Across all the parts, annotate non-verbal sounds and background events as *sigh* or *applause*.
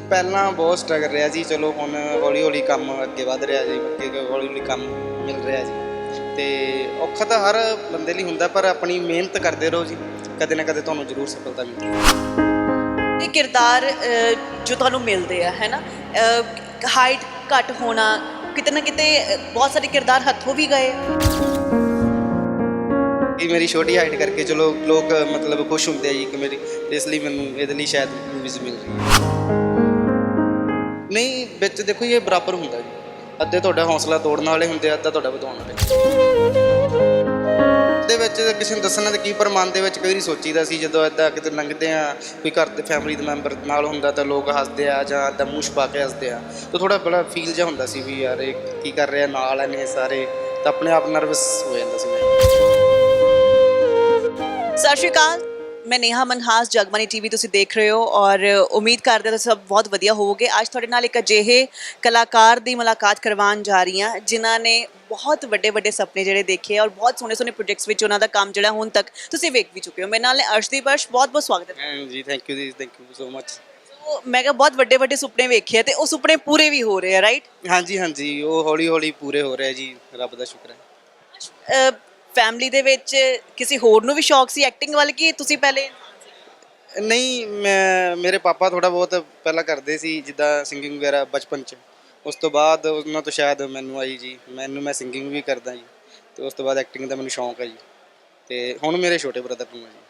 ਪਹਿਲਾਂ ਬਹੁਤ ਸਟਰਗਲ ਰਿਹਾ ਜੀ ਚਲੋ ਹੁਣ ਹੌਲੀ ਹੌਲੀ ਕੰਮ ਅੱਗੇ ਵਧ ਰਿਹਾ ਜੀ ਅੱਗੇ ਹੌਲੀ ਹੌਲੀ ਕੰਮ ਮਿਲ ਰਿਹਾ ਜੀ। ਤੇ ਔਖਾ ਤਾਂ ਹਰ ਬੰਦੇ ਲਈ ਹੁੰਦਾ ਪਰ ਆਪਣੀ ਮਿਹਨਤ ਕਰਦੇ ਰਹੋ ਜੀ ਕਦੇ ਨਾ ਕਦੇ ਤੁਹਾਨੂੰ ਜ਼ਰੂਰ ਸਫਲਤਾ ਮਿਲਦੀ ਇਹ ਕਿਰਦਾਰ ਜੋ ਤੁਹਾਨੂੰ ਮਿਲਦੇ ਆ ਹੈ ਨਾ? ਹਾਈਟ ਘੱਟ ਹੋਣਾ ਕਿਤੇ ਨਾ ਕਿਤੇ ਬਹੁਤ ਸਾਰੇ ਕਿਰਦਾਰ ਹੱਥੋਂ ਵੀ ਗਏ। ਕਿ ਮੇਰੀ ਛੋਟੀ ਹਾਈਟ ਕਰਕੇ ਚਲੋ ਲੋਕ ਮਤਲਬ ਖੁਸ਼ ਹੁੰਦੇ ਆ ਜੀ ਕਿ ਮੇਰੀ ਇਸ ਲਈ ਮੈਨੂੰ ਇਹਦੇ ਲਈ ਸ਼ਾਇਦ ਮੂਵੀਜ਼ ਮਿਲ ਰਹੀ ਹੈ ਨਹੀਂ ਵਿੱਚ ਦੇਖੋ ਜੀ, ਇਹ ਬਰਾਬਰ ਹੁੰਦਾ ਜੀ। ਅੱਧੇ ਤੁਹਾਡਾ ਹੌਸਲਾ ਤੋੜਨ ਵਾਲੇ ਹੁੰਦੇ ਆ ਅੱਧਾ ਤੁਹਾਡਾ ਵਧਾਉਣ ਵਾਲੇ। ਦੇ ਵਿੱਚ ਕਿਸੇ ਨੂੰ ਦੱਸਣਾ ਤੇ ਕੀ ਪਰ ਮਨ ਦੇ ਵਿੱਚ ਕਈ ਵਾਰੀ ਸੋਚੀਦਾ ਸੀ ਜਦੋਂ ਏਦਾਂ ਕਿਤੇ ਲੰਘਦੇ ਆ ਕੋਈ ਘਰ ਦੇ ਫੈਮਿਲੀ ਦੇ ਮੈਂਬਰ ਨਾਲ ਹੁੰਦਾ ਤਾਂ ਲੋਕ ਹੱਸਦੇ ਆ ਜਾਂ ਏਦਾਂ ਮੂੰਹ ਛਪਾ ਕੇ ਹੱਸਦੇ ਆ। ਤਾਂ ਥੋੜਾ ਬੜਾ ਫੀਲ ਜਿਹਾ ਹੁੰਦਾ ਸੀ ਵੀ ਯਾਰ ਇਹ ਕੀ ਕਰ ਰਿਹਾ ਨਾਲ ਨੇ ਸਾਰੇ ਤਾਂ ਆਪਣੇ ਆਪ ਨਰਵਸ ਹੋ ਜਾਂਦਾ ਸੀ ਮੈਂ। ਸਤਿ ਸ਼੍ਰੀ ਅਕਾਲ। ਮੈਂ ਨੇਹਾ ਮਨਹਾਸ ਜਗਮਨੀ ਟੀਵੀ ਤੁਸੀਂ ਦੇਖ ਰਹੇ ਹੋ ਔਰ ਉਮੀਦ ਕਰਦੇ ਹਾਂ ਤੁਸੀਂ ਸਭ ਬਹੁਤ ਵਧੀਆ ਹੋਵੋਗੇ। ਅੱਜ ਤੁਹਾਡੇ ਨਾਲ ਇੱਕ ਅਜਿਹੇ ਕਲਾਕਾਰ ਦੀ ਮੁਲਾਕਾਤ ਕਰਵਾਉਣ ਜਾ ਰਹੀ ਹਾਂ ਜਿਨ੍ਹਾਂ ਨੇ ਬਹੁਤ ਵੱਡੇ ਵੱਡੇ ਸੁਪਨੇ ਜਿਹੜੇ ਦੇਖੇ ਔਰ ਬਹੁਤ ਸੋਹਣੇ ਸੋਹਣੇ ਪ੍ਰੋਜੈਕਟਸ ਵਿੱਚ ਉਹਨਾਂ ਦਾ ਕੰਮ ਜਿਹੜਾ ਹੁਣ ਤੱਕ ਤੁਸੀਂ ਵੇਖ ਵੀ ਚੁੱਕੇ ਹੋ। ਮੇਰੇ ਨਾਲ ਅਰਸ਼ਦੀਪ ਅਰਸ਼ ਬਹੁਤ ਬਹੁਤ ਸਵਾਗਤ ਹੈ। ਜੀ ਥੈਂਕ ਯੂ ਜੀ ਥੈਂਕ ਯੂ ਸੋ ਮਚ ਮੈਂ ਕਿਹਾ ਬਹੁਤ ਵੱਡੇ ਵੱਡੇ ਸੁਪਨੇ ਵੇਖੇ ਤੇ ਉਹ ਸੁਪਨੇ ਪੂਰੇ ਵੀ ਹੋ ਰਹੇ ਆ ਰਾਈਟ ਹਾਂਜੀ ਹਾਂਜੀ ਉਹ ਹੌਲੀ ਹੌਲੀ ਪੂਰੇ ਹੋ ਰਿਹਾ ਜੀ ਰੱਬ ਦਾ ਸ਼ੁਕਰ ਹੈ। ਫੈਮਿਲੀ ਦੇ ਵਿੱਚ ਕਿਸੇ ਹੋਰ ਨੂੰ ਵੀ ਸ਼ੌਕ ਸੀ ਐਕਟਿੰਗ ਵੱਲ ਕਿ ਤੁਸੀਂ ਪਹਿਲੇ? ਨਹੀਂ, ਮੈਂ, ਮੇਰੇ ਪਾਪਾ ਥੋੜਾ ਬਹੁਤ ਪਹਿਲਾਂ ਕਰਦੇ ਸੀ, ਜਿੱਦਾਂ ਸਿੰਗਿੰਗ ਵਗੈਰਾ ਬਚਪਨ ਚ। ਉਸ ਤੋਂ ਬਾਅਦ ਉਹਨਾਂ ਤੋਂ ਸ਼ਾਇਦ ਮੈਨੂੰ ਆਈ ਜੀ, ਮੈਨੂੰ ਮੈਂ ਸਿੰਗਿੰਗ ਵੀ ਕਰਦਾ ਜੀ। ਤੇ ਉਸ ਤੋਂ ਬਾਅਦ ਐਕਟਿੰਗ ਦਾ ਮੈਨੂੰ ਸ਼ੌਂਕ ਹੈ ਜੀ। ਤੇ ਹੁਣ ਮੇਰੇ ਛੋਟੇ ਬ੍ਰਦਰ ਨੂੰ ਹੈ ਜੀ।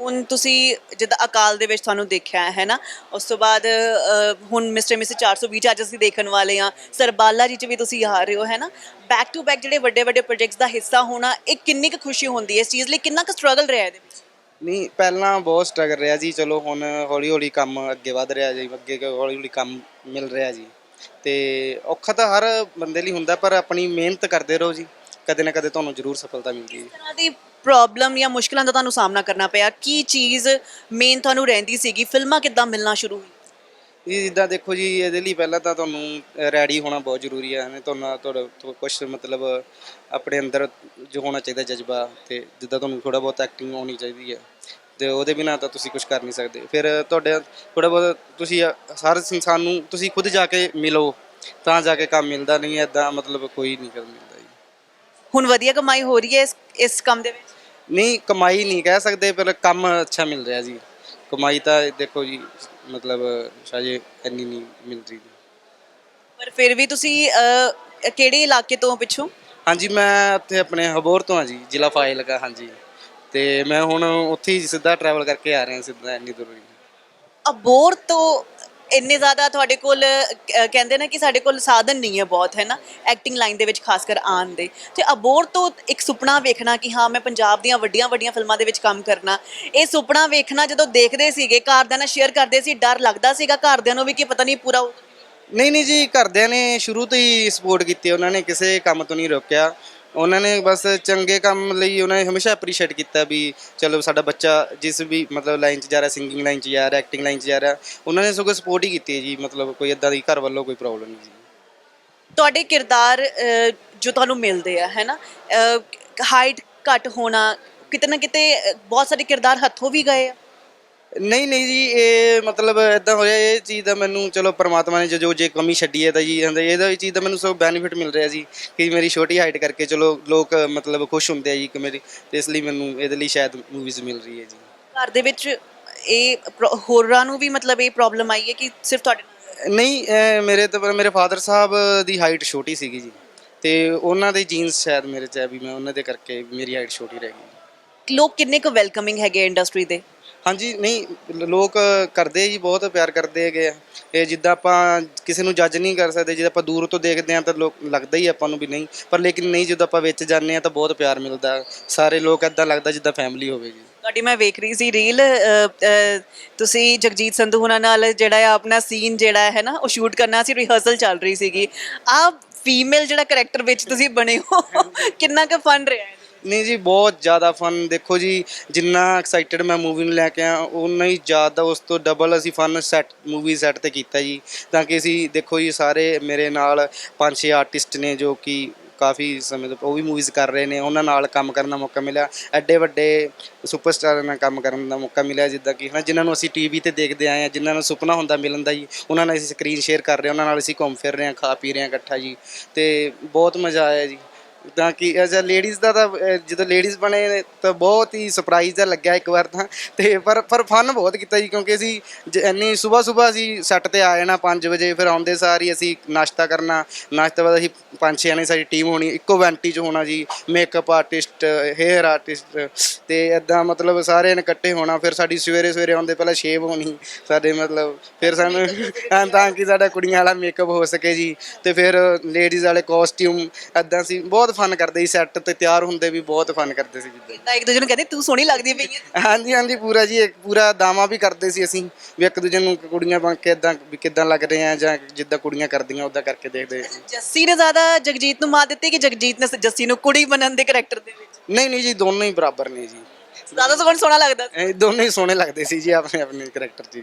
ਹੁਣ ਤੁਸੀਂ ਜਿੱਦਾਂ ਅਕਾਲ ਦੇ ਵਿੱਚ ਤੁਹਾਨੂੰ ਦੇਖਿਆ ਹੈ ਨਾ ਉਸ ਤੋਂ ਬਾਅਦ ਹੁਣ ਮਿਸਟਰ ਮਿਸ 420 ਚ ਅੱਜ ਅਸੀਂ ਦੇਖਣ ਵਾਲੇ ਆ ਸਰਬਾਲਾ ਜੀ ਚ ਵੀ ਤੁਸੀਂ ਆ ਰਹੇ ਹੋ ਹੈ ਨਾ? ਬੈਕ ਟੂ ਬੈਕ ਜਿਹੜੇ ਵੱਡੇ ਵੱਡੇ ਪ੍ਰੋਜੈਕਟਸ ਦਾ ਹਿੱਸਾ ਹੋਣਾ ਇਹ ਕਿੰਨੀ ਕੁ ਖੁਸ਼ੀ ਹੁੰਦੀ ਹੈ ਇਸ ਚੀਜ਼ ਲਈ? ਕਿੰਨਾ ਕੁ ਸਟਰਗਲ ਰਿਹਾ ਇਹਦੇ ਵਿੱਚ? ਨਹੀਂ ਪਹਿਲਾਂ ਬਹੁਤ ਸਟਰਗਲ ਰਿਹਾ ਜੀ ਚਲੋ ਹੁਣ ਹੌਲੀ ਹੌਲੀ ਕੰਮ ਅੱਗੇ ਵਧ ਰਿਹਾ ਜੀ ਅੱਗੇ ਹੌਲੀ ਹੌਲੀ ਕੰਮ ਮਿਲ ਰਿਹਾ ਜੀ। ਤੇ ਔਖਾ ਤਾਂ ਹਰ ਬੰਦੇ ਲਈ ਹੁੰਦਾ ਪਰ ਆਪਣੀ ਮਿਹਨਤ ਕਰਦੇ ਰਹੋ ਜੀ ਕਦੇ ਨਾ ਕਦੇ ਤੁਹਾਨੂੰ ਜ਼ਰੂਰ ਸਫਲਤਾ ਮਿਲਦੀ ਹੈ ਇਸ ਤਰ੍ਹਾਂ ਦੀ ਪ੍ਰੋਬਲਮ ਜਾਂ ਮੁਸ਼ਕਲਾਂ ਦਾ ਤੁਹਾਨੂੰ ਸਾਹਮਣਾ ਕਰਨਾ ਪਿਆ, ਕੀ ਚੀਜ਼ ਮੇਨ ਤੁਹਾਨੂੰ ਰਹਿੰਦੀ ਸੀਗੀ? ਫਿਲਮਾਂ ਕਿੱਦਾਂ ਮਿਲਣਾ ਸ਼ੁਰੂ ਹੋਈ? ਇਹ ਜਿੱਦਾਂ ਦੇਖੋ ਜੀ, ਇਹਦੇ ਲਈ ਪਹਿਲਾਂ ਤਾਂ ਤੁਹਾਨੂੰ ਰੈਡੀ ਹੋਣਾ ਬਹੁਤ ਜ਼ਰੂਰੀ ਹੈ ਹਨੇ? ਤੁਹਾਨੂੰ ਤੁਹਾਡਾ ਕੁਝ ਮਤਲਬ ਆਪਣੇ ਅੰਦਰ ਜੋ ਹੋਣਾ ਚਾਹੀਦਾ ਜਜ਼ਬਾ ਤੇ ਜਿੱਦਾਂ ਤੁਹਾਨੂੰ ਥੋੜਾ ਬਹੁਤ ਐਕਟਿੰਗ ਆਉਣੀ ਚਾਹੀਦੀ ਹੈ ਤੇ ਉਹਦੇ ਬਿਨਾਂ ਤਾਂ ਤੁਸੀਂ ਕੁਝ ਕਰ ਨਹੀਂ ਸਕਦੇ। ਫਿਰ ਤੁਹਾਡੇ ਥੋੜਾ ਬਹੁਤ ਤੁਸੀਂ ਹਰ ਇਨਸਾਨ ਨੂੰ ਤੁਸੀਂ ਖੁਦ ਜਾ ਕੇ ਮਿਲੋ, ਤਾਂ ਜਾ ਕੇ ਕੰਮ ਮਿਲਦਾ ਨਹੀਂ ਐਦਾਂ ਮਤਲਬ ਕੋਈ ਨਹੀਂ ਕਰ ਹੁਣ ਵਧੀਆ ਕਮਾਈ ਹੋ ਰਹੀ ਹੈ ਇਸ ਇਸ ਕੰਮ ਦੇ ਵਿੱਚ? ਨਹੀਂ ਕਮਾਈ ਨਹੀਂ ਕਹਿ ਸਕਦੇ ਪਰ ਕੰਮ ਅੱਛਾ ਮਿਲ ਰਿਹਾ ਜੀ। ਕਮਾਈ ਤਾਂ ਦੇਖੋ ਜੀ ਮਤਲਬ ਸ਼ਾਇਦ ਇੰਨੀ ਨਹੀਂ ਮਿਲ ਰਹੀ। ਪਰ ਫਿਰ ਵੀ ਤੁਸੀਂ ਅਹ, ਕਿਹੜੇ ਇਲਾਕੇ ਤੋਂ ਹੋ ਪਿੱਛੋਂ? ਹਾਂਜੀ ਮੈਂ ਉੱਥੇ ਆਪਣੇ ਹਬੋਰ ਤੋਂ ਹਾਂ ਜੀ ਜ਼ਿਲ੍ਹਾ ਫਾਜ਼ਿਲਕਾ ਹਾਂਜੀ। ਤੇ ਮੈਂ ਹੁਣ ਉੱਥੇ ਹੀ ਸਿੱਧਾ ਟਰੈਵਲ ਕਰਕੇ ਆ ਰਿਹਾ ਸਿੱਧਾ ਇੰਨੀ ਦੂਰ। ਹੀ ਅਬੋਰ ਤੋਂ ਇੰਨੇ ਜ਼ਿਆਦਾ ਤੁਹਾਡੇ ਕੋਲ ਅਹ, ਕਹਿੰਦੇ ਨੇ ਕਿ ਸਾਡੇ ਕੋਲ ਸਾਧਨ ਨਹੀਂ ਹੈ ਬਹੁਤ ਹੈ ਨਾ? ਐਕਟਿੰਗ ਲਾਈਨ ਦੇ ਵਿੱਚ ਖਾਸ ਕਰ ਆਉਣ ਦੇ। ਤੇ ਅਬੋਰ ਤੋਂ ਇੱਕ ਸੁਪਨਾ ਵੇਖਣਾ ਕਿ ਹਾਂ ਮੈਂ ਪੰਜਾਬ ਦੀਆਂ ਵੱਡੀਆਂ ਵੱਡੀਆਂ ਫਿਲਮਾਂ ਦੇ ਵਿੱਚ ਕੰਮ ਕਰਨਾ। ਇਹ ਸੁਪਨਾ ਵੇਖਣਾ ਜਦੋਂ ਦੇਖਦੇ ਸੀਗੇ ਘਰਦਿਆਂ ਨਾਲ ਸ਼ੇਅਰ ਕਰਦੇ ਸੀ ਡਰ ਲੱਗਦਾ ਸੀਗਾ ਘਰਦਿਆਂ ਨੂੰ ਵੀ ਕਿ ਪਤਾ ਨਹੀਂ ਪੂਰਾ ਹੋਊਗਾ। ਨਹੀਂ ਨਹੀਂ ਜੀ ਘਰਦਿਆਂ ਨੇ ਸ਼ੁਰੂ ਤੋਂ ਹੀ ਸਪੋਰਟ ਕੀਤੀ ਉਹਨਾਂ ਨੇ ਕਿਸੇ ਕੰਮ ਤੋਂ ਨਹੀਂ ਰੋਕਿਆ। ਉਹਨਾਂ ਨੇ ਬਸ ਚੰਗੇ ਕੰਮ ਲਈ ਉਹਨਾਂ ਨੇ ਹਮੇਸ਼ਾ ਐਪਰੀਸ਼ੀਏਟ ਕੀਤਾ ਵੀ ਚਲੋ ਸਾਡਾ ਬੱਚਾ ਜਿਸ ਵੀ ਮਤਲਬ ਲਾਈਨ 'ਚ ਜਾ ਰਿਹਾ ਸਿੰਗਿੰਗ ਲਾਈਨ 'ਚ ਜਾ ਰਿਹਾ ਐਕਟਿੰਗ ਲਾਈਨ 'ਚ ਜਾ ਰਿਹਾ ਉਹਨਾਂ ਨੇ ਸਗੋਂ ਸਪੋਰਟ ਹੀ ਕੀਤੀ ਹੈ ਜੀ ਮਤਲਬ ਕੋਈ ਇਦਾਂ ਦੀ ਘਰ ਵੱਲੋਂ ਕੋਈ ਪ੍ਰੋਬਲਮ ਨਹੀਂ ਜੀ ਤੁਹਾਡੇ ਕਿਰਦਾਰ ਅਹ, ਜੋ ਤੁਹਾਨੂੰ ਮਿਲਦੇ ਆ ਹੈ ਨਾ? ਹਾਈਟ ਘੱਟ ਹੋਣਾ ਕਿਤੇ ਨਾ ਕਿਤੇ ਅਹ, ਬਹੁਤ ਸਾਰੇ ਕਿਰਦਾਰ ਹੱਥੋਂ ਵੀ ਗਏ ਆ। ਨਹੀਂ ਨਹੀਂ ਜੀ ਇਹ ਮਤਲਬ ਇਦਾਂ ਹੋਇਆ ਇਹ ਚੀਜ਼ ਦਾ ਮੈਨੂੰ ਚਲੋ ਪ੍ਰਮਾਤਮਾ ਨੇ ਜੋ ਜੇ ਕਮੀ ਛੱਡੀ ਹੈ ਤਾਂ ਜੀ ਇਹਦਾ ਇਹਦਾ ਚੀਜ਼ ਦਾ ਮੈਨੂੰ ਸਭ ਬੈਨੀਫਿਟ ਮਿਲ ਰਿਹਾ ਜੀ ਕਿ ਮੇਰੀ ਛੋਟੀ ਹਾਈਟ ਕਰਕੇ ਚਲੋ ਲੋਕ ਮਤਲਬ ਖੁਸ਼ ਹੁੰਦੇ ਆ ਜੀ ਕਿ ਮੇਰੀ ਤੇ ਇਸ ਲਈ ਮੈਨੂੰ ਇਹਦੇ ਲਈ ਸ਼ਾਇਦ ਮੂਵੀਜ਼ ਮਿਲ ਰਹੀ ਹੈ ਜੀ। ਘਰ ਦੇ ਵਿੱਚ ਇਹ ਹੋਰਾਂ ਨੂੰ ਵੀ ਮਤਲਬ ਇਹ ਪ੍ਰੋਬਲਮ ਆਈ ਹੈ ਕਿ ਸਿਰਫ ਤੁਹਾਡੇ? ਨਹੀਂ ਮੇਰੇ ਤਾਂ ਮੇਰੇ ਫਾਦਰ ਸਾਹਿਬ ਦੀ ਹਾਈਟ ਛੋਟੀ ਸੀਗੀ ਜੀ ਤੇ ਉਹਨਾਂ ਦੇ ਜੀਨਸ ਸ਼ਾਇਦ ਮੇਰੇ ਚ ਹੈ ਵੀ ਮੈਂ ਉਹਨਾਂ ਦੇ ਕਰਕੇ ਮੇਰੀ ਹਾਈਟ ਛੋਟੀ ਰਹਿ ਗਈ। ਲੋਕ ਕਿੰਨੇ ਕੁ ਵੈਲਕਮਿੰਗ ਹੈਗੇ ਇੰਡਸਟਰੀ ਦੇ? ਹਾਂਜੀ, ਨਹੀਂ, ਲੋਕ ਕਰਦੇ ਜੀ, ਬਹੁਤ ਪਿਆਰ ਕਰਦੇ ਹੈਗੇ ਆ। ਇਹ ਜਿੱਦਾਂ ਆਪਾਂ ਕਿਸੇ ਨੂੰ ਜੱਜ ਨਹੀਂ ਕਰ ਸਕਦੇ ਜੇ ਆਪਾਂ ਦੂਰ ਤੋਂ ਦੇਖਦੇ ਆ ਤਾਂ ਲੋਕ, ਲੱਗਦਾ ਹੀ ਆਪਾਂ ਨੂੰ ਵੀ ਨਹੀਂ। ਪਰ ਲੇਕਿਨ ਨਹੀਂ, ਜਦੋਂ ਆਪਾਂ ਵਿੱਚ ਜਾਂਦੇ ਆ ਤਾਂ ਬਹੁਤ ਪਿਆਰ ਮਿਲਦਾ। ਸਾਰੇ ਲੋਕ ਐਦਾਂ ਲੱਗਦਾ ਜਿੱਦਾਂ ਫੈਮਿਲੀ ਹੋਵੇ ਜੀ। ਤੁਹਾਡੀ ਮੈਂ ਵੇਖ ਰਹੀ ਸੀ ਰੀਲ ਤੁਸੀਂ ਜਗਜੀਤ ਸੰਧੂ ਹੁਣਾਂ ਨਾਲ ਜਿਹੜਾ ਹੈ ਆਪਣਾ ਸੀਨ ਜਿਹੜਾ ਹੈ ਨਾ, ਉਹ ਸ਼ੂਟ ਕਰਨਾ ਸੀ ਰਿਹਰਸਲ ਚੱਲ ਰਹੀ ਸੀਗੀ। ਆ ਫੀਮੇਲ ਜਿਹੜਾ ਕੈਰੈਕਟਰ ਵਿੱਚ ਤੁਸੀਂ ਬਣੇ ਹੋ, ਕਿੰਨਾ ਕੁ ਫਨ ਰਿਹਾ ਹੈ ਨਹੀਂ ਜੀ, ਬਹੁਤ ਜ਼ਿਆਦਾ ਫਨ ਦੇਖੋ ਜੀ, ਜਿੰਨਾ ਐਕਸਾਈਟਡ ਮੈਂ ਮੂਵੀ ਨੂੰ ਲੈ ਕੇ ਆ ਉਨਾ ਹੀ ਜ਼ਿਆਦਾ ਉਸ ਤੋਂ ਡਬਲ ਅਸੀਂ ਫਨ ਸੈੱਟ ਮੂਵੀ ਸੈੱਟ ਤੇ ਕੀਤਾ ਜੀ। ਤਾਂ ਕਿ ਅਸੀਂ, ਦੇਖੋ ਜੀ, ਸਾਰੇ ਮੇਰੇ ਨਾਲ ਪੰਜ ਛੇ ਆਰਟਿਸਟ ਨੇ ਜੋ ਕਿ ਕਾਫੀ ਸਮੇਂ ਤੋਂ, ਉਹ ਵੀ ਮੂਵੀਜ਼ ਕਰ ਰਹੇ ਨੇ। ਉਹਨਾਂ ਨਾਲ ਕੰਮ ਕਰਨ ਦਾ ਮੌਕਾ ਮਿਲਿਆ। ਐਡੇ ਵੱਡੇ ਸੁਪਰਸਟਾਰਾਂ ਨਾਲ ਕੰਮ ਕਰਨ ਦਾ ਮੌਕਾ ਮਿਲਿਆ, ਜਿੱਦਾਂ ਕਿ ਹਨਾ, ਜਿਨ੍ਹਾਂ ਨੂੰ ਅਸੀਂ ਟੀਵੀ ਤੇ ਦੇਖਦੇ ਆਏ ਆ ਜਿਨ੍ਹਾਂ ਨੂੰ ਸੁਪਨਾ ਹੁੰਦਾ ਮਿਲਣ ਦਾ ਜੀ, ਉਹਨਾਂ ਨਾਲ ਅਸੀਂ ਸਕਰੀਨ ਸ਼ੇਅਰ ਕਰ ਰਹੇ ਉਹਨਾਂ ਨਾਲ ਅਸੀਂ ਘੁੰਮ ਫਿਰ ਰਹੇ ਹਾਂ, ਖਾ ਪੀ ਰਹੇ ਹਾਂ ਇਕੱਠਾ ਜੀ। ਤੇ ਬਹੁਤ ਮਜ਼ਾ ਆਇਆ ਜੀ। ਤਾਂ ਕਿ ਐਜ਼ ਅ ਲੇਡੀਜ਼ ਦਾ ਤਾਂ ਅਹ, ਜਦੋਂ ਲੇਡੀਜ਼ ਬਣੇ ਨੇ ਤਾਂ ਬਹੁਤ ਹੀ ਸਰਪ੍ਰਾਈਜ਼ ਜਿਹਾ ਲੱਗਿਆ ਇੱਕ ਵਾਰ ਤਾਂ। ਤੇ ਪਰ ਪਰ ਫਨ ਬਹੁਤ ਕੀਤਾ ਜੀ ਕਿਉਂਕਿ ਅਸੀਂ ਜ- ਇੰਨੀ ਸਵੇਰ ਸਵੇਰ ਅਸੀਂ ਸੈੱਟ ਤੇ ਆ ਜਾਣਾ 5 ਵਜੇ ਫਿਰ ਆਉਂਦੇ ਸਾਰ ਹੀ ਅਸੀਂ ਨਾਸ਼ਤਾ ਕਰਨਾ। ਨਾਸ਼ਤਾ ਬਾਅਦ ਅਸੀਂ ਪੰਜ ਛੇ ਜਣੇ ਸਾਡੀ ਟੀਮ ਹੋਣੀ ਇੱਕੋ ਵੈਂਟੀ 'ਚ ਹੋਣਾ ਜੀ ਮੇਕਅਪ ਆਰਟਿਸਟ ਹੇਅਰ ਆਰਟਿਸਟ ਤੇ ਐਦਾਂ ਮਤਲਬ ਸਾਰਿਆਂ ਨੇ ਇਕੱਠੇ ਹੋਣਾ ਫਿਰ ਸਾਡੀ ਸਵੇਰੇ ਸਵੇਰੇ ਆਉਂਦੇ ਪਹਿਲਾਂ ਸ਼ੇਵ ਹੋਣੀ ਸਾਡੇ ਮਤਲਬ ਫਿਰ ਸਾਨੂੰ ਹਾਂ, ਤਾਂ ਕਿ ਸਾਡਾ ਕੁੜੀਆਂ ਵਾਲਾ ਮੇਕਅਪ ਹੋ ਸਕੇ ਜੀ ਤੇ ਫਿਰ ਲੇਡੀਜ਼ ਵਾਲੇ ਕਾਸਟਿਊਮ ਐਦਾਂ ਸੀ ਬਹੁਤ ਫਨ ਕਰਦੇ ਸੀ ਸੈੱਟ ਤੇ ਤਿਆਰ ਹੁੰਦੇ ਵੀ ਬਹੁਤ ਫਨ ਕਰਦੇ ਸੀ ਜਿੱਦਾਂ। ਤਾਂ ਇੱਕ ਦੂਜੇ ਨੂੰ ਕਹਿੰਦੇ ਤੂੰ ਸੋਹਣੀ ਲੱਗਦੀ ਪਈ ਹੈ ਹਾਂਜੀ ਹਾਂਜੀ ਪੂਰਾ ਜੀ ਇੱਕ ਪੂਰਾ ਦਾਵਾ ਵੀ ਕਰਦੇ ਸੀ ਅਸੀਂ ਵੀ ਇੱਕ ਦੂਜੇ ਨੂੰ ਕੁੜੀਆਂ ਬਣ ਕੇ ਇਦਾਂ ਵੀ ਕਿਦਾਂ ਲੱਗ ਰਹੇ ਆ ਜਾਂ ਜਿੱਦਾਂ ਕੁੜੀਆਂ ਕਰਦੀਆਂ ਉਦਾਂ ਕਰਕੇ ਦੇਖਦੇ ਜੱਸੀ ਨੇ ਜ਼ਿਆਦਾ ਜਗਜੀਤ ਨੂੰ ਮਾਰ ਦਿੱਤੀ ਕਿ ਜਗਜੀਤ ਨੇ ਜੱਸੀ ਨੂੰ ਕੁੜੀ ਬਣਨ ਦੇ ਕਰੈਕਟਰ ਦੇ ਵਿੱਚ? ਨਹੀਂ ਨਹੀਂ ਜੀ ਦੋਨੋਂ ਹੀ ਬਰਾਬਰ ਨੇ ਜੀ। ਜ਼ਿਆਦਾ ਸੋਹਣਾ ਸੋਹਣਾ ਲੱਗਦਾ? ਸੀ। ਇਹ ਦੋਨੋਂ ਹੀ ਸੋਹਣੇ ਲੱਗਦੇ ਸੀ ਜੀ ਆਪਣੇ ਆਪਣੇ ਕਰੈਕਟਰ ਜੀ।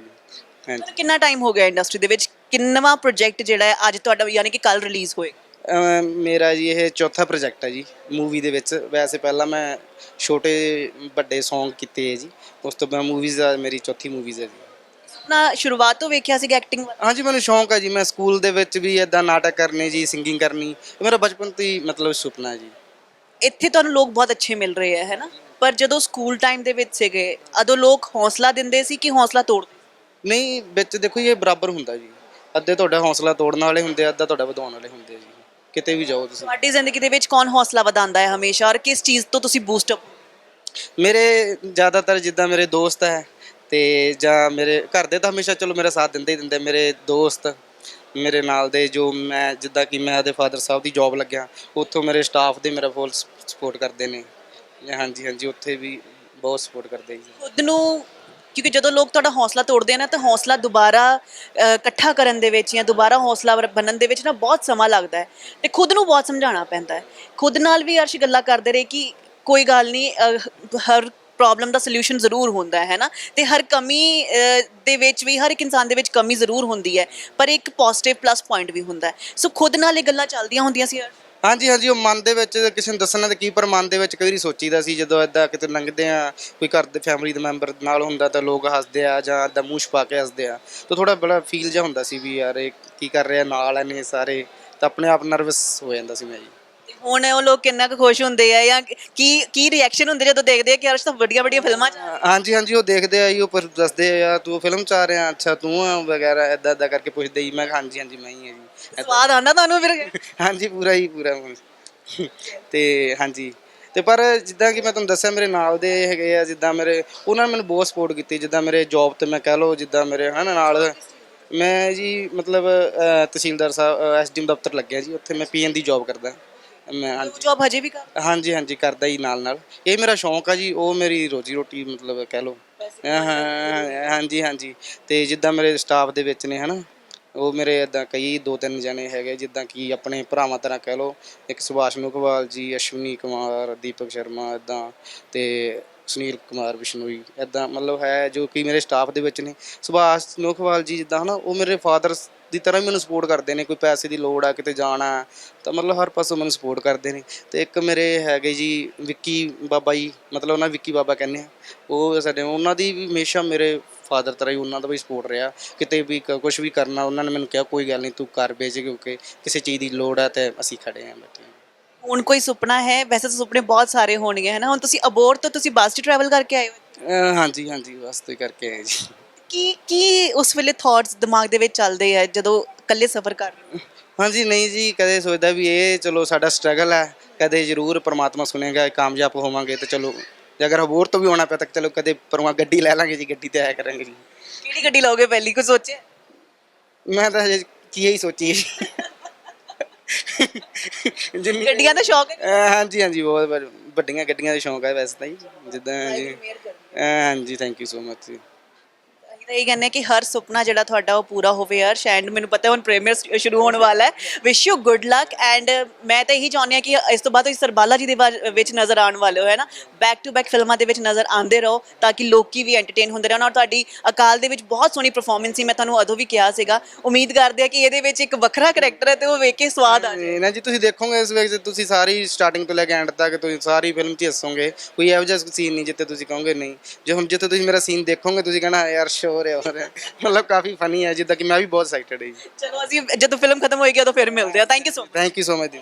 ਹਾਂਜੀ। ਕਿੰਨਾ ਟਾਈਮ ਹੋ ਗਿਆ ਇੰਡਸਟਰੀ ਦੇ ਵਿੱਚ? ਕਿੰਨਵਾਂ ਪ੍ਰੋਜੈਕਟ ਜਿਹੜਾ ਹੈ ਅੱਜ ਤੁਹਾਡਾ ਯਾਨੀ ਕਿ ਕੱਲ ਰਿਲੀਜ਼ ਹੋਏਗਾ? ਮੇਰਾ ਜੀ ਇਹ ਚੌਥਾ ਪ੍ਰੋਜੈਕਟ ਹੈ ਜੀ ਮੂਵੀ ਦੇ ਵਿੱਚ। ਵੈਸੇ ਪਹਿਲਾਂ ਮੈਂ ਛੋਟੇ ਵੱਡੇ Song ਕੀਤੇ ਹੈ ਜੀ। ਉਸ ਤੋਂ ਬਾਅਦ ਮੂਵੀਜ਼ ਦਾ ਮੇਰੀ ਚੌਥੀ ਮੂਵੀਜ਼ ਹੈ ਜੀ। ਨਾ ਸ਼ੁਰੂਆਤ ਤੋਂ ਵੇਖਿਆ ਸੀਗਾ ਐਕਟਿੰਗ ਹਾਂਜੀ ਮੈਨੂੰ ਸ਼ੌਂਕ ਹੈ ਜੀ। ਮੈਂ ਸਕੂਲ ਦੇ ਵਿੱਚ ਵੀ ਇਦਾਂ ਨਾਟਕ ਕਰਨੇ ਜੀ ਸਿੰਗਿੰਗ ਕਰਨੀ। ਇਹ ਮੇਰਾ ਬਚਪਨ ਤੋਂ ਹੀ ਮਤਲਬ ਸੁਪਨਾ ਹੈ ਜੀ। ਇੱਥੇ ਤੁਹਾਨੂੰ ਲੋਕ ਬਹੁਤ ਅੱਛੇ ਮਿਲ ਰਹੇ ਆ ਹੈ ਨਾ ਪਰ ਜਦੋਂ ਸਕੂਲ ਟਾਈਮ ਦੇ ਵਿੱਚ ਸੀਗੇ ਅਦੋਂ ਲੋਕ ਹੌਸਲਾ ਦਿੰਦੇ ਸੀ ਕਿ ਹੌਸਲਾ ਤੋੜਦੇ ਸੀ? ਨਹੀਂ ਵਿੱਚ ਦੇਖੋ ਇਹ ਬਰਾਬਰ ਹੁੰਦਾ ਜੀ। ਅੱਧੇ ਤੁਹਾਡਾ ਹੌਸਲਾ ਤੋੜਨ ਵਾਲੇ ਹੁੰਦੇ ਆ ਅੱਧਾ ਤੁਹਾਡਾ ਵਧਾਉਣ ਵਾਲੇ ਹੁੰਦੇ ਆ ਜੀ। ਕਿਤੇ ਵੀ ਜਾਓ ਤੁਸੀਂ। ਤੁਹਾਡੀ ਜ਼ਿੰਦਗੀ ਦੇ ਵਿੱਚ ਕੌਣ ਹੌਸਲਾ ਵਧਾਉਂਦਾ ਹੈ ਹਮੇਸ਼ਾ ਔਰ ਕਿਸ ਚੀਜ਼ ਤੋਂ ਤੁਸੀਂ ਬੂਸਟ ਅਪ ਮੇਰੇ ਜ਼ਿਆਦਾਤਰ ਜਿੱਦਾਂ ਮੇਰੇ ਦੋਸਤ ਹੈ ਤੇ ਜਾਂ ਮੇਰੇ ਘਰ ਦੇ ਤਾਂ ਹਮੇਸ਼ਾ ਚਲੋ ਮੇਰਾ ਸਾਥ ਦਿੰਦੇ ਹੀ ਦਿੰਦੇ ਮੇਰੇ ਦੋਸਤ ਮੇਰੇ ਨਾਲ ਦੇ ਜੋ ਮੈਂ ਜਿੱਦਾਂ ਕਿ ਮੈਂ ਉਹਦੇ ਫਾਦਰ ਸਾਹਿਬ ਦੀ ਜੌਬ ਲੱਗਿਆ ਉੱਥੋਂ ਮੇਰੇ ਸਟਾਫ ਦੇ ਮੇਰਾ ਫੁੱਲ ਸਪੋਰਟ ਕਰਦੇ ਨੇ। ਹਾਂਜੀ ਹਾਂਜੀ ਉੱਥੇ ਵੀ ਬਹੁਤ ਸਪੋਰਟ ਕਰਦੇ ਜੀ। ਖੁਦ ਨੂੰ ਕਿਉਂਕਿ ਜਦੋਂ ਲੋਕ ਤੁਹਾਡਾ ਹੌਸਲਾ ਤੋੜਦੇ ਆ ਨਾ ਤਾਂ ਹੌਸਲਾ ਦੁਬਾਰਾ ਅਹ, ਇਕੱਠਾ ਕਰਨ ਦੇ ਵਿੱਚ ਜਾਂ ਦੁਬਾਰਾ ਹੌਸਲਾ ਬਣਨ ਦੇ ਵਿੱਚ ਨਾ ਬਹੁਤ ਸਮਾਂ ਲੱਗਦਾ ਹੈ ਤੇ ਖੁਦ ਨੂੰ ਬਹੁਤ ਸਮਝਾਉਣਾ ਪੈਂਦਾ ਹੈ। ਖੁਦ ਨਾਲ ਵੀ ਅਰਸ਼ ਗੱਲਾਂ ਕਰਦੇ ਰਹੇ ਕਿ ਕੋਈ ਗੱਲ ਨਹੀਂ ਅਹ, ਹਰ ਪ੍ਰੋਬਲਮ ਦਾ ਸੋਲੂਸ਼ਨ ਜ਼ਰੂਰ ਹੁੰਦਾ ਹੈ ਨਾ ਤੇ ਹਰ ਕਮੀ ਅਹ, ਦੇ ਵਿੱਚ ਵੀ ਹਰ ਇੱਕ ਇਨਸਾਨ ਦੇ ਵਿੱਚ ਕਮੀ ਜ਼ਰੂਰ ਹੁੰਦੀ ਹੈ ਪਰ ਇੱਕ ਪੋਜ਼ਿਟਿਵ ਪਲੱਸ ਪੁਆਇੰਟ ਵੀ ਹੁੰਦਾ ਹੈ। ਸੋ ਖੁਦ ਨਾਲ ਇਹ ਗੱਲਾਂ ਚੱਲਦੀਆਂ ਹੁੰਦੀਆਂ ਸੀ ਅਰਸ਼? ਹਾਂਜੀ ਹਾਂਜੀ ਉਹ ਮਨ ਦੇ ਵਿੱਚ ਕਿਸੇ ਨੂੰ ਦੱਸਣਾ ਤੇ ਕੀ ਪਰ ਮਨ ਦੇ ਵਿੱਚ ਕਈ ਵਾਰੀ ਸੋਚੀਦਾ ਸੀ ਜਦੋਂ ਏਦਾਂ ਕਿਤੇ ਲੰਘਦੇ ਆ ਕੋਈ ਘਰ ਦੇ ਫੈਮਿਲੀ ਦੇ ਮੈਂਬਰ ਨਾਲ ਹੁੰਦਾ ਤਾਂ ਲੋਕ ਹੱਸਦੇ ਆ ਜਾਂ ਏਦਾਂ ਮੂੰਹ ਛਪਾ ਕੇ ਹੱਸਦੇ ਆ। ਤਾਂ ਥੋੜਾ ਬੜਾ ਫੀਲ ਜਿਹਾ ਹੁੰਦਾ ਸੀ ਵੀ ਯਾਰ ਇਹ ਕੀ ਕਰ ਰਿਹਾ ਨਾਲ ਇਹਨੇ ਸਾਰੇ ਤਾਂ ਆਪਣੇ ਆਪ ਨਰਵਸ ਹੋ ਜਾਂਦਾ ਸੀ ਮੈਂ ਜੀ। ਹੁਣ ਉਹ ਲੋਕ ਕਿੰਨਾ ਕੁ ਖੁਸ਼ ਹੁੰਦੇ ਆ ਜਾਂ ਕੀ ਕੀ ਰਿਐਕਸ਼ਨ ਹੁੰਦੇ ਜਦੋਂ ਦੇਖਦੇ ਆ ਕਿ ਅਰਸ਼ ਤਾਂ ਵੱਡੀਆਂ ਵੱਡੀਆਂ ਫਿਲਮਾਂ 'ਚ। ਹਾਂਜੀ ਹਾਂਜੀ ਉਹ ਦੇਖਦੇ ਆ ਜੀ ਉਹ ਪਰ ਦੱਸਦੇ ਆ ਤੂੰ ਫਿਲਮ ਚ ਆ ਰਿਹਾ ਅੱਛਾ ਤੂੰ ਆ ਵਗੈਰਾ ਏਦਾਂ ਏਦਾਂ ਕਰਕੇ ਪੁੱਛਦੇ ਜੀ ਮੈਂ ਕਿਹਾ ਹਾਂਜੀ ਹਾਂਜੀ ਮੈਂ ਹੀ ਆ ਜੀ। ਸਵਾਦ ਆਉਂਦਾ ਤੁਹਾਨੂੰ ਫਿਰ? ਹਾਂਜੀ ਪੂਰਾ ਹੀ ਪੂਰਾ। ਤੇ ਹਾਂਜੀ। ਤੇ ਪਰ ਜਿੱਦਾਂ ਕਿ ਮੈਂ ਤੁਹਾਨੂੰ ਦੱਸਿਆ ਮੇਰੇ ਨਾਲ ਦੇ ਹੈਗੇ ਆ ਜਿੱਦਾਂ ਮੇਰੇ ਉਹਨਾਂ ਨੇ ਮੈਨੂੰ ਬਹੁਤ ਸਪੋਰਟ ਕੀਤੀ। ਜਿੱਦਾਂ ਮੇਰੇ ਜੌਬ ਤੇ ਮੈਂ ਕਹਿ ਲਓ ਜਿੱਦਾਂ ਮੇਰੇ ਹਨਾ ਨਾਲ ਮੈਂ ਜੀ ਮਤਲਬ ਤਹਿਸੀਲਦਾਰ ਸਾਹਿਬ ਐਸਡੀਐਮ ਦਫ਼ਤਰ ਲੱਗਿਆ ਜੀ। ਉੱਥੇ ਮੈਂ ਪੀਐਨ ਦੀ ਜੌਬ ਕਰਦਾ। ਮੈਂ ਹਾਂਜੀ। ਜੋਬ ਹਜੇ ਵੀ ਕਰ ਹਾਂਜੀ ਹਾਂਜੀ ਕਰਦਾ ਹੀ ਨਾਲ ਨਾਲ। ਇਹ ਮੇਰਾ ਸ਼ੌਂਕ ਆ ਜੀ ਉਹ ਮੇਰੀ ਰੋਜੀ ਰੋਟੀ ਮਤਲਬ ਕਹਿ ਲਓ। ਹਾਂ, ਹਾਂਜੀ ਹਾਂਜੀ। ਤੇ ਜਿੱਦਾਂ ਮੇਰੇ ਸਟਾਫ ਦੇ ਵਿੱਚ ਨੇ ਹਨਾ। ਉਹ ਮੇਰੇ ਇਦਾਂ ਕਈ ਦੋ ਤਿੰਨ ਜਣੇ ਹੈਗੇ, ਜਿੱਦਾਂ ਕਿ ਆਪਣੇ ਭਰਾਵਾਂ ਤਰ੍ਹਾਂ ਕਹਿ ਲਓ, ਇੱਕ ਸੁਭਾਸ਼ ਨੂਕਵਾਲ ਜੀ, ਅਸ਼ਵਨੀ ਕੁਮਾਰ, ਦੀਪਕ ਸ਼ਰਮਾ ਇਦਾਂ ਤੇ ਸੁਨੀਲ ਕੁਮਾਰ ਬਿਸ਼ਨੋਈ ਇਦਾਂ ਮਤਲਬ ਹੈ ਜੋ ਕਿ ਮੇਰੇ ਸਟਾਫ ਦੇ ਵਿੱਚ ਨੇ। ਸੁਭਾਸ਼ ਨੋਖਵਾਲ ਜੀ ਜਿੱਦਾਂ ਹਨਾ, ਉਹ ਮੇਰੇ ਫਾਦਰ ਦੀ ਤਰ੍ਹਾਂ ਹੀ ਮੈਨੂੰ ਸਪੋਰਟ ਕਰਦੇ ਨੇ, ਕੋਈ ਪੈਸੇ ਦੀ ਲੋੜ ਆ, ਕਿਤੇ ਜਾਣਾ ਤਾਂ ਮਤਲਬ ਹਰ ਪਾਸੋਂ ਮੈਨੂੰ ਸਪੋਰਟ ਕਰਦੇ ਨੇ। ਤੇ ਇੱਕ ਮੇਰੇ ਹੈਗੇ ਜੀ ਵਿੱਕੀ ਬਾਬਾ ਜੀ, ਮਤਲਬ ਉਹਨਾਂ ਵਿੱਕੀ ਬਾਬਾ ਕਹਿੰਦੇ ਆ। ਉਹ ਸਾਡੇ, ਉਹਨਾਂ ਦੀ ਵੀ ਹਮੇਸ਼ਾ ਮੇਰੇ ਫਾਦਰ ਤਰ੍ਹਾਂ ਹੀ ਉਹਨਾਂ ਦਾ ਵੀ ਸਪੋਰਟ ਰਿਹਾ। ਕਿਤੇ ਵੀ ਕੁਝ ਵੀ ਕਰਨਾ, ਉਹਨਾਂ ਨੇ ਮੈਨੂੰ ਕਿਹਾ, ਕੋਈ ਗੱਲ ਨਹੀਂ, ਤੂੰ ਕਰ ਵੇਚ ਕਿਉਂਕਿ ਕਿਸੇ ਚੀਜ਼ ਦੀ ਲੋੜ ਹੈ ਤੇ ਅਸੀਂ ਖੜੇ ਆਂ, ਬੈਠੇ ਹੁਣ ਕੋਈ ਸੁਪਨਾ ਹੈ? ਵੈਸੇ ਤਾਂ ਸੁਪਨੇ ਬਹੁਤ ਸਾਰੇ ਹੋਣਗੇ ਹੈ ਨਾ? ਹੁਣ ਤੁਸੀਂ ਅਬੋਰ ਤੋਂ ਤੁਸੀਂ ਬੱਸ 'ਚ ਟਰੈਵਲ ਕਰਕੇ ਆਏ ਹੋ? ਅਹ ਹਾਂਜੀ ਹਾਂਜੀ ਬਸ ਤੋਂ ਹੀ ਕਰਕੇ ਆਏ ਜੀ। ਕੀ ਕੀ ਉਸ ਵੇਲੇ ਥਾਟਸ ਦਿਮਾਗ ਦੇ ਵਿੱਚ ਚੱਲਦੇ ਆ ਜਦੋਂ ਇਕੱਲੇ ਸਫ਼ਰ ਕਰ ਰਹੇ ਹੋ? ਹਾਂਜੀ ਨਹੀਂ ਜੀ ਕਦੇ ਸੋਚਦਾ ਵੀ ਇਹ ਚਲੋ ਸਾਡਾ ਸਟਰਗਲ ਹੈ ਕਦੇ ਜ਼ਰੂਰ ਪ੍ਰਮਾਤਮਾ ਸੁਣੇਗਾ ਕਾਮਯਾਬ ਹੋਵਾਂਗੇ ਤੇ ਚਲੋ ਜੇ ਅਗਰ ਹੋਰ ਤੋਂ ਵੀ ਹੋਣਾ ਪਿਆ ਤਾਂ ਚਲੋ ਕਦੇ ਪਰਮਾ ਗੱਡੀ ਲੈ ਲਾਂਗੇ ਜੀ ਗੱਡੀ ਤੇ ਆਇਆ ਕਰਾਂਗੇ ਜੀ। ਕਿਹੜੀ ਗੱਡੀ ਲਓਗੇ ਪਹਿਲੀ ਕੁਝ ਸੋਚਿਆ? ਮੈਂ ਤਾਂ ਹਜੇ ਕੀ ਹੀ ਸੋਚੀ *laughs* ਜਿੰਨੀ ਗੱਡੀਆਂ ਦਾ ਸ਼ੌਕ ਹੈ? ਅਹ ਹਾਂਜੀ ਹਾਂਜੀ ਬਹੁਤ ਵੱਡ- ਵੱਡੀਆਂ ਗੱਡੀਆਂ ਦਾ ਸ਼ੌਂਕ ਹੈ ਵੈਸੇ ਤਾਂ ਜੀ ਜਿੱਦਾਂ ਜੀ। ਅਹ ਹਾਂਜੀ ਥੈਂਕ ਯੂ ਸੋ ਮਚ ਜੀ। ਤੇ ਇਹ ਕਹਿੰਦੇ ਕਿ ਹਰ ਸੁਪਨਾ ਜਿਹੜਾ ਤੁਹਾਡਾ ਉਹ ਪੂਰਾ ਹੋਵੇ ਯਾਰ। ਐਂਡ ਮੈਨੂੰ ਪਤਾ ਹੁਣ ਪ੍ਰੀਮੀਅਰ ਸ਼ੁਰੂ ਹੋਣ ਵਾਲਾ ਹੈ। Wish you good luck and ਮੈਂ ਤਾਂ ਇਹੀ ਚਾਹੁੰਦੀ ਹਾਂ ਕਿ ਇਸ ਤੋਂ ਬਾਅਦ ਤੁਸੀਂ ਸਰਬਾਲਾ ਜੀ ਦੇ ਵਾ- ਵਿੱਚ ਨਜ਼ਰ ਆਉਣ ਵਾਲੇ ਹੋ, ਹੈ ਨਾ? ਬੈਕ ਟੂ ਬੈਕ ਫਿਲਮਾਂ ਦੇ ਵਿੱਚ ਨਜ਼ਰ ਆਉਂਦੇ ਰਹੋ ਤਾਂ ਕਿ ਲੋਕੀ ਵੀ ਐਂਟਰਟੇਨ ਹੁੰਦੇ ਰਹਿਣ। ਔਰ ਤੁਹਾਡੀ ਅਕਾਲ ਦੇ ਵਿੱਚ ਬਹੁਤ ਸੋਹਣੀ ਪਰਫਾਰਮੈਂਸ ਸੀ, ਮੈਂ ਤੁਹਾਨੂੰ ਉਦੋਂ ਵੀ ਕਿਹਾ ਸੀਗਾ। ਉਮੀਦ ਕਰਦੇ ਆ ਕਿ ਇਹਦੇ ਵਿੱਚ ਇੱਕ ਵੱਖਰਾ ਕਰੈਕਟਰ ਹੈ ਤੇ ਉਹ ਵੇਖ ਕੇ ਸਵਾਦ ਆ ਜਾਏ ਇਹ ਨਾ ਜੀ, ਤੁਸੀਂ ਦੇਖੋਗੇ ਇਸ ਵਿੱਚ ਤੁਸੀਂ ਸਾਰੀ ਸਟਾਰਟਿੰਗ ਤੋਂ ਲੈ ਕੇ ਐਂਡ ਤੱਕ ਤੁਸੀਂ ਸਾਰੀ ਫਿਲਮ 'ਚ ਹੀ ਹੱਸੋਗੇ। ਕੋਈ ਇਹੋ ਜਿਹਾ ਸੀਨ ਨਹੀਂ ਜਿੱਥੇ ਤੁਸੀਂ ਕਹੋਗੇ ਨਹੀਂ। ਜੇ ਹੁਣ ਜਿੱਥੇ ਤੁਸੀਂ ਮੇਰਾ ਸੀਨ ਦੇਖੋਗੇ, ਤੁਸੀਂ ਕਹਿਣਾ ਯਾਰ ਸ਼ੋਰ ਹੈ ਹੋ। ਰਿਹਾ ਮਤਲਬ ਕਾਫੀ ਫਨੀ ਹੈ ਜਿੱਦਾਂ ਕਿ ਮੈਂ ਵੀ ਬਹੁਤ ਐਕਸਾਈਟਡ ਹਾਂ ਜੀ। ਚਲੋ ਅਸੀਂ ਜਦੋਂ ਫਿਲਮ ਖਤਮ ਹੋਏਗੀ ਉਦੋਂ ਫਿਰ ਮਿਲਦੇ ਆ thank you so thank you so much